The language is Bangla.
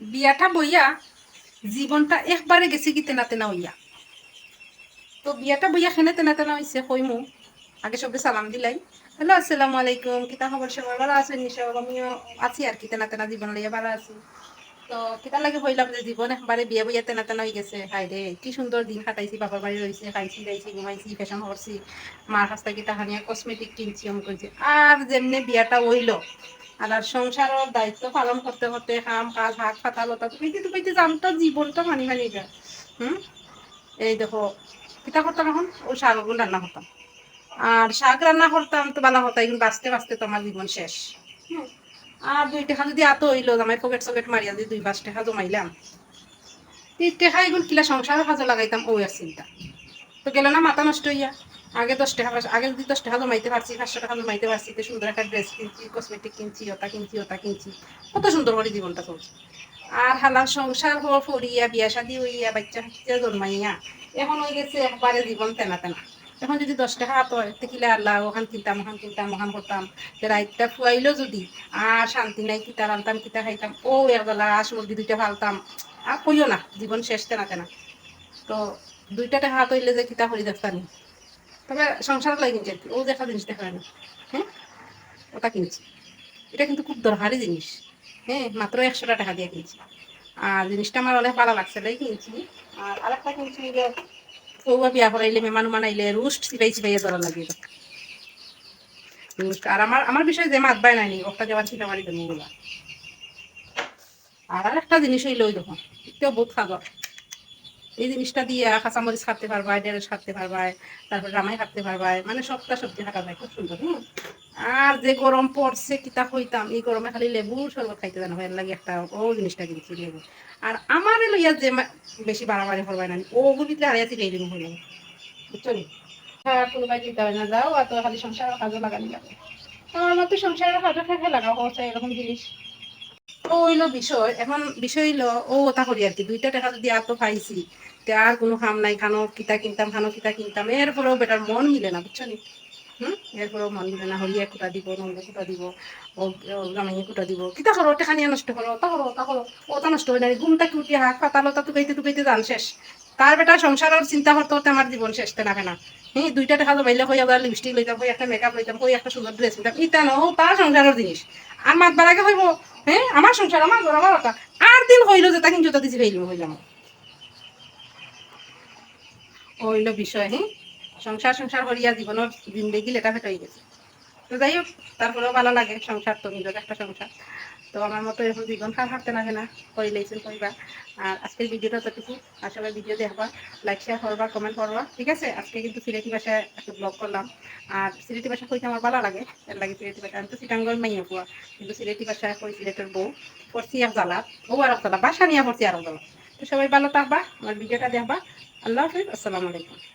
বিয়াটা বইয়া জীবনটা একবারে গেছে কি তেনা তেনা হইয়া। তো বিয়াটা বইয়া খেনে তেনা তেনা হইছে কইমু আগে সবে সালাম দিলাই। হ্যালো আসসালামু আলাইকুম কিতা খবর সবাই ভালো আছেন? নিশ্চয় আমিও আছি আর কি তেনা তেনা জীবন লইয়া ভালো আছি। তো কিতা লাগে হইলাম যে জীবন একবারে বিয়া বইয়া তেনা তেনা হয়ে গেছে। হাই রে কি সুন্দর দিন কাটাইছি বাবার বাড়ি রয়েছে খাইছি যাইছি ঘুমাইছি ফ্যাশন করছি মার কাছ থেকে তাহানিয়া কসমেটিক কিনছি অম করছি আর যেমনি বিয়াটা হইল আর আর দায়িত্ব পালন করতে করতে কাম, কাজ, হাত ফাতালতা টুকাইতে টুকাইতে জানতো জীবনটা মানি মানি যা হুম? এই দেখো কিতা করতাম এখন? ওই শাকগুলো রান্না করতাম আর শাক রান্না করতাম তো বালা হতো এখন বাঁচতে বাঁচতে তো আমার জীবন শেষ। হুম। আর দুই টাকা যদি আতো হইল আমার পকেট সকেট মারিয়া যদি দুই পাঁচ টাকা জমাইলাম, তিন টাকা এগুলো কিলা সংসারের কাজে লাগাইতাম ওই আর চিন্তা। তো গেল না, মাথা নষ্ট হইয়া। আগে দশ টাকা আগে যদি দশ টাকা জমাইতে পারছি, পাঁচশো টাকা জমাইতে পারছি, তো সুন্দর একটা ড্রেস কিনছি কসমেটিক কিনছি, ওটা কিনছি ওটা কিনছি। কত সুন্দর করে জীবনটা চলছে। আর হালার সংসার হওয়া ফরিয়া বিয়া শাদি হইয়া বাচ্চা জন্মাইয়া, এখন হয়ে গেছে একবারে জীবন তেনা তেনা এখন যদি দশ টাকা হাত হয় দেখিলে আল্লাহ ওখান কিনতাম ওখান কিনতাম, ওখান করতাম রাইতটা ফুয়াইলো যদি, আর শান্তি নাই, কিতা রান্তাম কিতা খাইতাম, ও একবেলা আস মুরগি দুইটা ফালতাম, আর কইও না, জীবন শেষ তেনা তেনা। তো দুইটা টাকা হাত হইলে যে কিতা করি দেখতানি তবে সংসার লাগে কিনছি। ও দেখা জিনিস দেখা না হ্যাঁ ওটা কিনছি। এটা কিন্তু খুব দরকারি জিনিস হ্যাঁ মাত্র একশো টাকা দিয়ে কিনছি। আর জিনিসটা আমার অনেক ভালো লাগছে, তাই কিনছি। আর আরেকটা কিনছি বউয়া বিয়া রুস্ট ধরা লাগে আর আমার আমার বিষয়ে যে মাত বাই নাইনি ওটা যাবার চিটা মারি দেবো ওগুলা আর আরেকটা জিনিস হইল ওই দেখো বহুত খাবার এই জিনিসটা দিয়ে কাঁচামরিচ খাতে পারবা ডেরেস খাতে পারবা, তারপর রামাই খাতে পারবা মানে সবটা সবজি থাকা যায়, খুব সুন্দর, হুম? আর যে গরম পড়ছে কিতা হইতাম এই গরমে খালি লেবু, শরবত খাইতে জানো, এর লাগে একটা ও জিনিসটা কিনছি, লেবু। আর আমার লইয়া যে বেশি বাড়াবাড়ি করবাই না, ও ভিতরে হারিয়া থেকে এই হইলাম বুঝছ? হ্যাঁ কোনোবাই দিতে হয় না, যাও, আর তো খালি সংসারের কাজে লাগানি লাগে আমার মতো সংসারের কাজে খেয়ে লাগা হচ্ছে এরকম জিনিস। ও হইল বিষয়, এখন বিষয় হইল, ও ওটা করি আর কি, দুইটা টাকা যদি পাইছি, তে আর কোনো কাম নাই, খানো, কিতা কিনতাম, খানো, কিতা কিনতাম এরপরেও বেটার মন মিলে না, বুঝছ নি? হুম? এরপরেও মন মিলে না হরিয়া কুটা দিব নন্দ কুটা দিব, ও রামাইয়া কুটা দিব। কিতা করো টেকা নিয়ে নষ্ট করো তা করো তা করো ওটা নষ্ট হয় না ঘুমটা কি উঠি হাত পাতালতা টুকাইতে টুকাইতে যান শেষ। তার বেটা সংসারের চিন্তা করতে করতে আমার জীবন শেষ তেনা না হ্যাঁ দুইটা টাকা জমাইলে হয়ে আবার লিপস্টিক লইতাম হয়ে একটা মেকআপ লইতাম হয়ে একটা সুন্দর ড্রেস লইতাম ইটা ন তার সংসারের জিনিস। আর মাত বাড়াকে হইব হ্যাঁ আমার সংসার আমার ঘর আমার কথা আর দিন হইল যে তাকে জোতা দিছি ফেলিম হইলাম হইল বিষয় হ্যাঁ সংসার সংসার করিয়া জীবনের জিন্দগি লেটা ফেট হয়ে গেছে। তো যাই হোক, তারপরেও ভালো লাগে সংসার তো নিজের একটা সংসার। তো আমার মতো এরকম জীবন খারাপ হাঁটতে লাগে না করে লাইছেন কইবা। আর আজকের ভিডিওটা যতটুকু আর সবাই ভিডিও দেখবা লাইক শেয়ার করবা কমেন্ট করবা, ঠিক আছে? আজকে কিন্তু সিলেটি ভাষায় একটা ব্লগ করলাম। আর সিলেটি ভাষা কইতে আমার ভালো লাগে, এর লাগে সিলেটি ভাষা। আমি তো সিটাঙ্গর মাইয়া পুয়া কিন্তু সিলেটি ভাষায় কই সিলেটের বউ? পড়ছি এক জ্বালা, বউ আর জ্বালা, বাসা নিয়ে পড়ছি আর জ্বালা। তো সবাই ভালো থাকবা, আমার ভিডিওটা দেখবা। আল্লাহ হাফিজ, আসসালামু আলাইকুম।